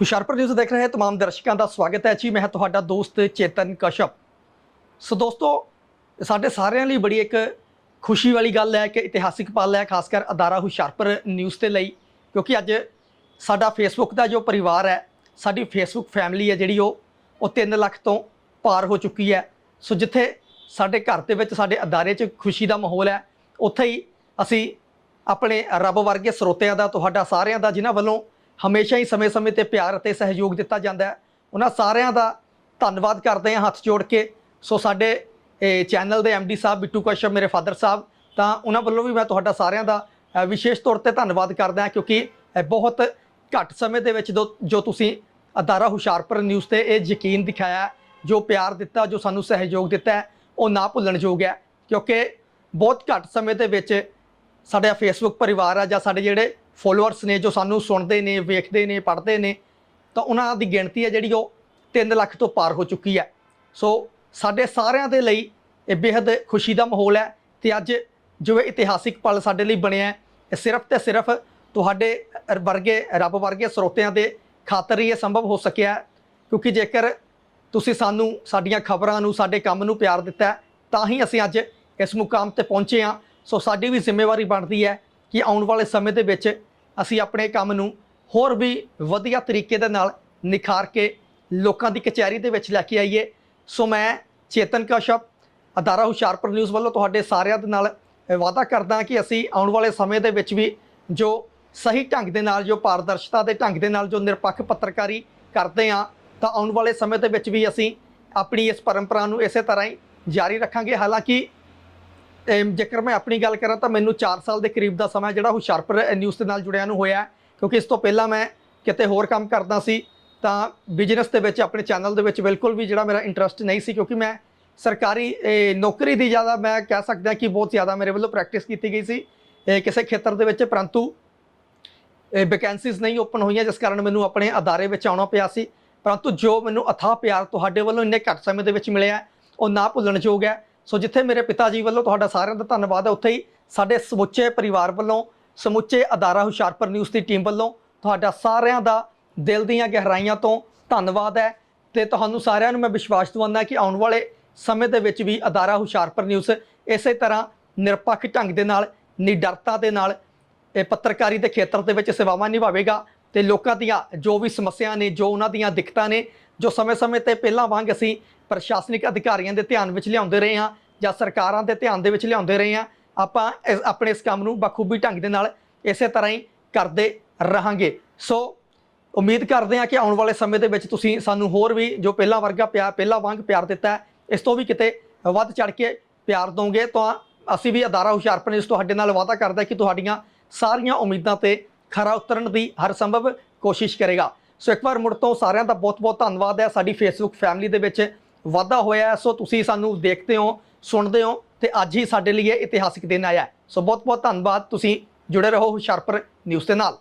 Hoshiarpur news ਦੇਖ ਰਹੇ ਤਮਾਮ ਦਰਸ਼ਕਾਂ ਦਾ ਸਵਾਗਤ ਹੈ ਜੀ। ਮੈਂ ਤੁਹਾਡਾ ਦੋਸਤ ਚੇਤਨ ਕਸ਼ਪ। ਸੋ ਦੋਸਤੋ, ਸਾਡੇ ਸਾਰਿਆਂ ਲਈ ਬੜੀ ਇੱਕ ਖੁਸ਼ੀ ਵਾਲੀ ਗੱਲ ਹੈ ਕਿ ਇਤਿਹਾਸਿਕ ਪਲ ਹੈ, ਖਾਸ ਕਰ ਅਦਾਰਾ ਹੁਸ਼ਿਆਰਪੁਰ ਨਿਊਜ਼ ਦੇ ਲਈ, ਕਿਉਂਕਿ ਅੱਜ ਸਾਡਾ ਫੇਸਬੁੱਕ ਦਾ ਜੋ ਪਰਿਵਾਰ ਹੈ, ਸਾਡੀ ਫੇਸਬੁੱਕ ਫੈਮਿਲੀ ਹੈ ਜਿਹੜੀ ਉਹ ਉਹ 3 ਲੱਖ ਤੋਂ ਪਾਰ ਹੋ ਚੁੱਕੀ ਹੈ। ਸੋ ਜਿੱਥੇ ਸਾਡੇ ਘਰ ਦੇ ਵਿੱਚ, ਸਾਡੇ ਅਦਾਰੇ 'ਚ ਖੁਸ਼ੀ ਦਾ ਮਾਹੌਲ ਹੈ, ਉੱਥੇ ਹੀ ਅਸੀਂ ਆਪਣੇ ਰੱਬ ਵਰਗੇ ਸਰੋਤਿਆਂ ਦਾ, ਤੁਹਾਡਾ ਸਾਰਿਆਂ ਦਾ, ਜਿਨ੍ਹਾਂ ਵੱਲੋਂ ਹਮੇਸ਼ਾ ਹੀ ਸਮੇਂ-ਸਮੇਂ ਤੇ ਪਿਆਰ ਅਤੇ ਸਹਿਯੋਗ ਦਿੱਤਾ ਜਾਂਦਾ ਹੈ। ਉਹਨਾਂ ਸਾਰਿਆਂ ਦਾ ਧੰਨਵਾਦ ਕਰਦੇ ਹਾਂ ਹੱਥ ਜੋੜ ਕੇ। ਸੋ ਸਾਡੇ ਚੈਨਲ ਦੇ ਐਮਡੀ ਸਾਹਿਬ, ਬਿੱਟੂ ਕਸ਼ਪ ਮੇਰੇ ਫਾਦਰ ਸਾਹਿਬ, ਤਾਂ ਉਹਨਾਂ ਵੱਲੋਂ ਵੀ ਮੈਂ ਤੁਹਾਡਾ ਸਾਰਿਆਂ ਦਾ ਵਿਸ਼ੇਸ਼ ਤੌਰ ਤੇ ਧੰਨਵਾਦ ਕਰਦਾ ਹਾਂ ਕਿਉਂਕਿ ਬਹੁਤ ਘੱਟ ਸਮੇਂ ਦੇ ਵਿੱਚ ਜੋ- ਜੋ ਤੁਸੀਂ ਅਦਾਰਾ ਹੁਸ਼ਿਆਰਪੁਰ ਨਿਊਜ਼ ਤੇ ਇਹ ਯਕੀਨ ਦਿਖਾਇਆ, ਜੋ ਪਿਆਰ ਦਿੱਤਾ, ਜੋ ਸਾਨੂੰ ਸਹਿਯੋਗ ਦਿੱਤਾ ਉਹ ਨਾ ਭੁੱਲਣਯੋਗ ਹੈ। ਕਿਉਂਕਿ ਬਹੁਤ ਘੱਟ ਸਮੇਂ ਦੇ ਵਿੱਚ ਸਾਡਾ ਫੇਸਬੁੱਕ ਪਰਿਵਾਰ ਆ ਜਾਂ ਸਾਡੇ ਜਿਹੜੇ ਫੋਲੋਅਰਸ ਨੇ ਜੋ ਸਾਨੂੰ ਸੁਣਦੇ ਨੇ, ਵੇਖਦੇ ਨੇ, ਪੜ੍ਹਦੇ ਨੇ, ਤਾਂ ਉਹਨਾਂ ਦੀ ਗਿਣਤੀ ਹੈ ਜਿਹੜੀ ਉਹ 3 ਲੱਖ ਤੋਂ ਪਾਰ ਹੋ ਚੁੱਕੀ ਹੈ। ਸੋ ਸਾਡੇ ਸਾਰਿਆਂ ਦੇ ਲਈ ਇਹ ਬੇहद ਖੁਸ਼ੀ ਦਾ ਮਾਹੌਲ ਹੈ ਤੇ ਅੱਜ ਜੋ ਇਤਿਹਾਸਿਕ ਪਲ ਸਾਡੇ ਲਈ ਬਣਿਆ ਹੈ, ਇਹ ਸਿਰਫ ਤੇ ਸਿਰਫ ਤੁਹਾਡੇ ਵਰਗੇ, ਰੱਬ ਵਰਗੇ ਸਰੋਤਿਆਂ ਦੇ ਖਾਤਰ ਹੀ ਇਹ ਸੰਭਵ ਹੋ ਸਕਿਆ ਕਿਉਂਕਿ ਜੇਕਰ ਤੁਸੀਂ ਸਾਨੂੰ ਸਾਡੀਆਂ ਖਬਰਾਂ ਨੂੰ, ਸਾਡੇ ਕੰਮ ਨੂੰ ਪਿਆਰ ਦਿੱਤਾ ਤਾਂ ਹੀ ਅਸੀਂ ਅੱਜ ਇਸ ਮੁਕਾਮ ਤੇ ਪਹੁੰਚੇ ਹਾਂ। ਸੋ ਸਾਡੀ ਵੀ ਜ਼ਿੰਮੇਵਾਰੀ ਬਣਦੀ ਹੈ ਕਿ ਆਉਣ ਵਾਲੇ ਸਮੇਂ ਦੇ ਵਿੱਚ ਅਸੀਂ ਆਪਣੇ ਕੰਮ ਨੂੰ ਹੋਰ ਵੀ ਵਧੀਆ ਤਰੀਕੇ ਦੇ ਨਾਲ ਨਿਖਾਰ ਕੇ ਲੋਕਾਂ ਦੀ ਕਚਹਿਰੀ ਦੇ ਵਿੱਚ ਲੈ ਕੇ ਆਈਏ। ਸੋ ਮੈਂ ਚੇਤਨ ਕਸ਼ਪ, ਅਦਾਰਾ ਹੁਸ਼ਿਆਰਪੁਰ ਨਿਊਜ਼ ਵੱਲੋਂ ਤੁਹਾਡੇ ਸਾਰਿਆਂ ਦੇ ਨਾਲ ਵਾਅਦਾ ਕਰਦਾ ਕਿ ਅਸੀਂ ਆਉਣ ਵਾਲੇ ਸਮੇਂ ਦੇ ਵਿੱਚ ਵੀ ਜੋ ਸਹੀ ਢੰਗ ਦੇ ਨਾਲ, ਜੋ ਪਾਰਦਰਸ਼ਤਾ ਦੇ ਢੰਗ ਦੇ ਨਾਲ, ਜੋ ਨਿਰਪੱਖ ਪੱਤਰਕਾਰੀ ਕਰਦੇ ਹਾਂ, ਤਾਂ ਆਉਣ ਵਾਲੇ ਸਮੇਂ ਦੇ ਵਿੱਚ ਵੀ ਅਸੀਂ ਆਪਣੀ ਇਸ ਪਰੰਪਰਾ ਨੂੰ ਇਸੇ ਤਰ੍ਹਾਂ ਹੀ ਜਾਰੀ ਰੱਖਾਂਗੇ। ਹਾਲਾਂਕਿ ਜੇਕਰ ਮੈਂ ਆਪਣੀ ਗੱਲ ਕਰਾਂ ਤਾਂ ਮੈਨੂੰ 4 ਸਾਲ ਦੇ ਕਰੀਬ ਦਾ ਸਮਾਂ ਜਿਹੜਾ ਹੁਸ਼ਿਆਰਪੁਰ ਨਿਊਜ਼ ਦੇ ਨਾਲ ਜੁੜਿਆ ਨੂੰ ਹੋਇਆ ਕਿਉਂਕਿ ਇਸ ਤੋਂ ਪਹਿਲਾਂ ਮੈਂ ਕਿਤੇ ਹੋਰ ਕੰਮ ਕਰਦਾ ਸੀ, ਤਾਂ ਬਿਜ਼ਨਸ ਦੇ ਵਿੱਚ, ਆਪਣੇ ਚੈਨਲ ਦੇ ਵਿੱਚ ਬਿਲਕੁਲ ਵੀ ਜਿਹੜਾ ਮੇਰਾ ਇੰਟਰਸਟ ਨਹੀਂ ਸੀ, ਕਿਉਂਕਿ ਮੈਂ ਸਰਕਾਰੀ ਨੌਕਰੀ ਦੀ ਜ਼ਿਆਦਾ ਮੈਂ ਕਹਿ ਸਕਦਾ ਕਿ ਬਹੁਤ ਜ਼ਿਆਦਾ ਮੇਰੇ ਵੱਲੋਂ ਪ੍ਰੈਕਟਿਸ ਕੀਤੀ ਗਈ ਸੀ। ਕਿਸੇ ਖੇਤਰ ਦੇ ਵਿੱਚ ਪਰੰਤੂ ਵੈਕੈਂਸੀਜ਼ ਨਹੀਂ ਓਪਨ ਹੋਈਆਂ, ਜਿਸ ਕਾਰਨ ਮੈਨੂੰ ਆਪਣੇ ਅਦਾਰੇ ਵਿੱਚ ਆਉਣਾ ਪਿਆ ਸੀ। ਪਰੰਤੂ ਜੋ ਮੈਨੂੰ ਅਥਾਹ ਪਿਆਰ ਤੁਹਾਡੇ ਵੱਲੋਂ ਇੰਨੇ ਘੱਟ ਸਮੇਂ ਦੇ ਵਿੱਚ ਮਿਲਿਆ ਉਹ ਨਾ ਭੁੱਲਣਯੋਗ ਹੈ। ਸੋ ਜਿੱਥੇ ਮੇਰੇ ਪਿਤਾ ਜੀ ਵੱਲੋਂ ਤੁਹਾਡਾ ਸਾਰਿਆਂ ਦਾ ਧੰਨਵਾਦ ਹੈ, ਉੱਥੇ ਹੀ ਸਾਡੇ ਸਮੁੱਚੇ ਪਰਿਵਾਰ ਵੱਲੋਂ, ਸਮੁੱਚੇ ਅਦਾਰਾ ਹੁਸ਼ਿਆਰਪੁਰ ਨਿਊਜ਼ ਦੀ ਟੀਮ ਵੱਲੋਂ ਤੁਹਾਡਾ ਸਾਰਿਆਂ ਦਾ ਦਿਲ ਦੀਆਂ ਗਹਿਰਾਈਆਂ ਤੋਂ ਧੰਨਵਾਦ ਹੈ। ਤੇ ਤੁਹਾਨੂੰ ਸਾਰਿਆਂ ਨੂੰ ਮੈਂ ਵਿਸ਼ਵਾਸ ਦਿਵਾਉਂਦਾ ਕਿ ਆਉਣ ਵਾਲੇ ਸਮੇਂ ਦੇ ਵਿੱਚ ਵੀ ਅਦਾਰਾ ਹੁਸ਼ਿਆਰਪੁਰ ਨਿਊਜ਼ ਇਸੇ ਤਰ੍ਹਾਂ ਨਿਰਪੱਖ ਢੰਗ ਦੇ ਨਾਲ, ਨਿਡਰਤਾ ਦੇ ਨਾਲ, ਇਹ ਪੱਤਰਕਾਰੀ ਦੇ ਖੇਤਰ ਦੇ ਵਿੱਚ ਸੇਵਾਵਾਂ ਨਿਭਾਵੇਗਾ ਤੇ ਲੋਕਾਂ ਦੀਆਂ ਜੋ ਵੀ ਸਮੱਸਿਆ ਨੇ, ਜੋ ਉਹਨਾਂ ਦੀਆਂ ਦਿੱਕਤਾਂ ਨੇ, ਜੋ ਸਮੇਂ-ਸਮੇਂ ਤੇ ਪਹਿਲਾਂ ਵਾਂਗ ਅਸੀਂ ਪ੍ਰਸ਼ਾਸਨਿਕ ਅਧਿਕਾਰੀਆਂ ਦੇ ਧਿਆਨ ਵਿੱਚ ਲਿਆਉਂਦੇ ਰਹੇ ਹਾਂ ਜਾਂ ਸਰਕਾਰਾਂ ਦੇ ਧਿਆਨ ਦੇ ਵਿੱਚ ਲਿਆਉਂਦੇ ਰਹੇ ਹਾਂ, ਆਪਾਂ ਇਸ- ਆਪਣੇ ਇਸ ਕੰਮ ਨੂੰ ਬਖੂਬੀ ਢੰਗ ਦੇ ਨਾਲ ਇਸੇ ਤਰ੍ਹਾਂ ਹੀ ਕਰਦੇ ਰਹਾਂਗੇ। ਸੋ ਉਮੀਦ ਕਰਦੇ ਹਾਂ ਕਿ ਆਉਣ ਵਾਲੇ ਸਮੇਂ ਦੇ ਵਿੱਚ ਤੁਸੀਂ ਸਾਨੂੰ ਹੋਰ ਵੀ ਜੋ ਪਹਿਲਾਂ ਵਰਗਾ ਪਿਆਰ, ਪਹਿਲਾਂ ਵਾਂਗ ਪਿਆਰ ਦਿੱਤਾ ਇਸ ਤੋਂ ਵੀ ਕਿਤੇ ਵੱਧ ਚੜ ਕੇ ਪਿਆਰ ਦੋਗੇ ਤਾਂ ਅਸੀਂ ਵੀ ਅਦਾਰਾ ਹੁਸ਼ਿਆਰਪੁਰ ਨਿਊਜ਼ ਤੁਹਾਡੇ ਨਾਲ ਵਾਅਦਾ ਕਰਦਾ ਕਿ ਤੁਹਾਡੀਆਂ ਸਾਰੀਆਂ ਉਮੀਦਾਂ ਤੇ ਖਰਾ ਉਤਰਨ ਦੀ ਹਰ ਸੰਭਵ ਕੋਸ਼ਿਸ਼ ਕਰੇਗਾ। ਸੋ ਇੱਕ ਵਾਰ ਮੁੜ ਤੋਂ ਸਾਰਿਆਂ ਦਾ ਬਹੁਤ-ਬਹੁਤ ਧੰਨਵਾਦ ਹੈ। ਸਾਡੀ ਫੇਸਬੁੱਕ ਫੈਮਿਲੀ ਦੇ ਵਿੱਚ ਵਾਧਾ ਹੋਇਆ ਸੋ ਤੁਸੀਂ ਸਾਨੂੰ ਦੇਖਦੇ ਹੋ, ਸੁਣਦੇ ਹੋ ਤੇ ਅੱਜ ਹੀ ਸਾਡੇ ਲਈ ਇਹ ਇਤਿਹਾਸਿਕ ਦਿਨ ਆਇਆ ਸੋ ਬਹੁਤ-ਬਹੁਤ ਧੰਨਵਾਦ। ਤੁਸੀਂ ਜੁੜੇ ਰਹੋ ਹੁਸ਼ਿਆਰਪੁਰ ਨਿਊਜ਼ ਦੇ ਨਾਲ।